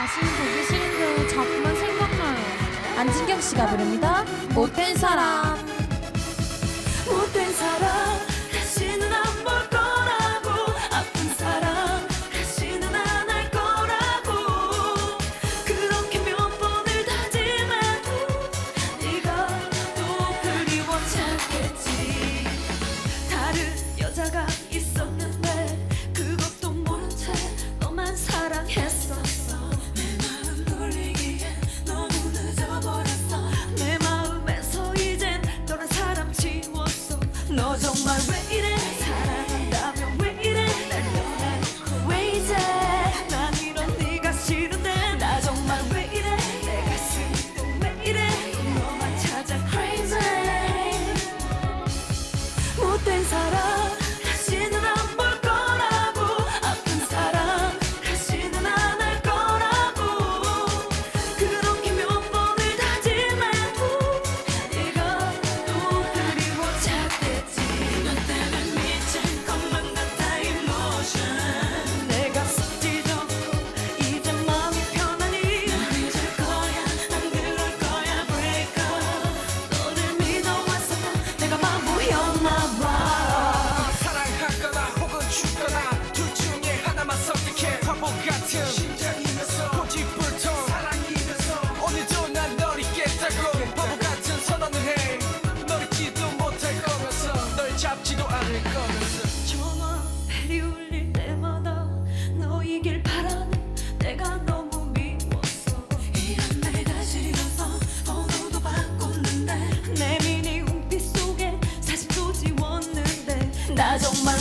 다시 보기 싫은데 자꾸만 생각나요. 안진경 씨가 부릅니다. 못된 사람. 못된 사람 바보 같은 심장이면서 고집불통 사랑이면서 오늘도 난 널 잊겠다고 바보 같은 선언을 해. 널 잊지도 못할 거면서 널 잡지도 않을 거면서. 전화 벨이 울릴 때마다 너이길 바라는 내가 너무 미웠어 이런 내가 싫어서 번호도 바꿨는데 내 미니 운빛 속에 사진도 지웠는데 나 정말